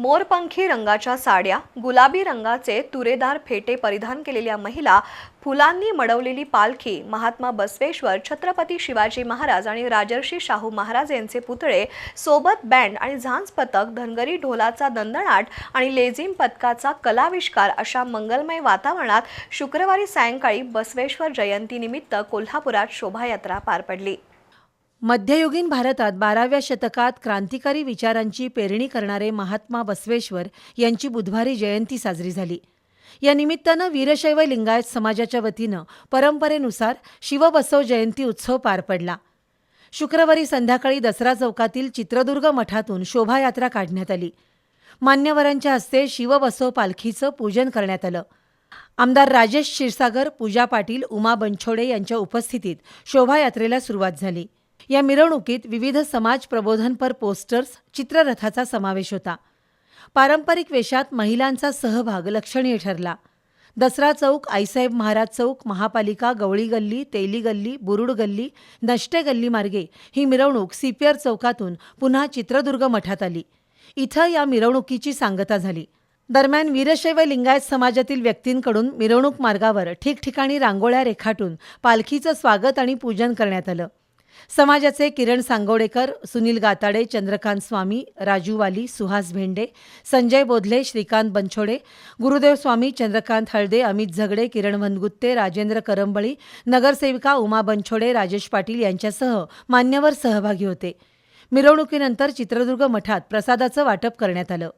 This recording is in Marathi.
मोरपंखी रंगाच्या साड्या गुलाबी रंगाचे तुरेदार फेटे परिधान केलेल्या महिला फुलांनी मडवलेली पालखी महात्मा बसवेश्वर छत्रपती शिवाजी महाराज आणि राजर्षी शाहू महाराज यांचे पुतळे सोबत बँड आणि झांज पथक धनगरी ढोलाचा दंदणाट आणि लेझिम पथकाचा कलाविष्कार अशा मंगलमय वातावरणात शुक्रवारी सायंकाळी बसवेश्वर जयंतीनिमित्त कोल्हापुरात शोभायात्रा पार पडली. मध्ययुगीन भारतात बाराव्या शतकात क्रांतिकारी विचारांची पेरणी करणारे महात्मा बसवेश्वर यांची बुधवारी जयंती साजरी झाली. या निमित्तानं वीरशैव लिंगायत समाजाच्या वतीनं परंपरेनुसार शिवबसव जयंती उत्सव पार पडला. शुक्रवारी संध्याकाळी दसरा चौकातील चित्रदुर्ग मठातून शोभायात्रा काढण्यात आली. मान्यवरांच्या हस्ते शिवबसव पालखीचं पूजन करण्यात आलं. आमदार राजेश क्षीरसागर पूजा पाटील उमा बनछोडे यांच्या उपस्थितीत शोभायात्रेला सुरुवात झाली. या मिरवणुकीत विविध समाज प्रबोधनपर पोस्टर्स चित्ररथाचा समावेश होता. पारंपरिक वेशात महिलांचा सहभाग लक्षणीय ठरला. दसरा चौक आईसाहेब महाराज चौक महापालिका गवळी गल्ली तेली गल्ली बुरुड गल्ली नष्टे गल्ली मार्गे ही मिरवणूक सीपीआर चौकातून पुन्हा चित्रदुर्ग मठात आली. इथं या मिरवणुकीची सांगता झाली. दरम्यान वीरशैव लिंगायत समाजातील व्यक्तींकडून मिरवणूक मार्गावर ठिकठिकाणी रांगोळ्या रेखाटून पालखीचं स्वागत आणि पूजन करण्यात आलं. समाजाचे किरण सांगोडेकर सुनील गाताडे चंद्रकांत स्वामी राजू वाली सुहास भेंडे संजय बोधले श्रीकांत बनछोडे गुरुदेव स्वामी चंद्रकांत हळदे अमित झगडे किरण वनगुत्ते राजेंद्र करंबळी नगरसेविका उमा बनछोडे राजेश पाटील यांच्यासह मान्यवर सहभागी होते. मिरवणुकीनंतर चित्रदुर्ग मठात प्रसादाचं वाटप करण्यात आलं.